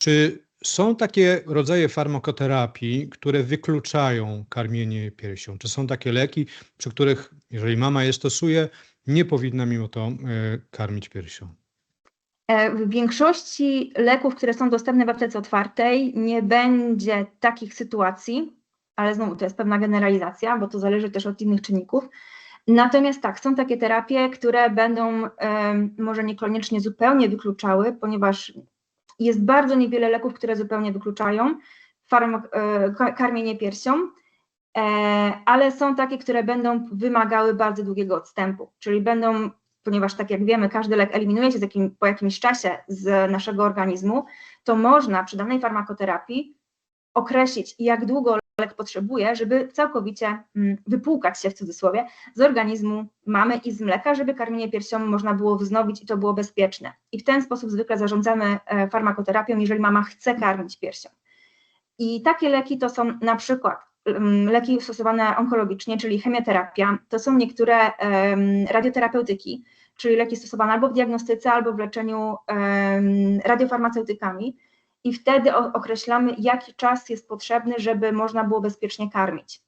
Czy są takie rodzaje farmakoterapii, które wykluczają karmienie piersią? Czy są takie leki, przy których, jeżeli mama je stosuje, nie powinna mimo to e, karmić piersią? E, W większości leków, które są dostępne w aptece otwartej, nie będzie takich sytuacji, ale znowu to jest pewna generalizacja, bo to zależy też od innych czynników. Natomiast tak, są takie terapie, które będą em, może niekoniecznie zupełnie wykluczały, ponieważ jest bardzo niewiele leków, które zupełnie wykluczają e, ka- karmienie piersią, e, ale są takie, które będą wymagały bardzo długiego odstępu, czyli będą ponieważ tak jak wiemy, każdy lek eliminuje się jakim, po jakimś czasie z naszego organizmu, to można przy danej farmakoterapii określić, jak długo lek potrzebuje, żeby całkowicie mm, wypłukać się w cudzysłowie z organizmu mamy i z mleka, żeby karmienie piersią można było wznowić i to było bezpieczne. I w ten sposób zwykle zarządzamy e, farmakoterapią, jeżeli mama chce karmić piersią. I takie leki to są na przykład mm, leki stosowane onkologicznie, czyli chemioterapia, to są niektóre radioterapeutyki, czyli leki stosowane albo w diagnostyce, albo w leczeniu radiofarmaceutykami. I wtedy określamy, jaki czas jest potrzebny, żeby można było bezpiecznie karmić.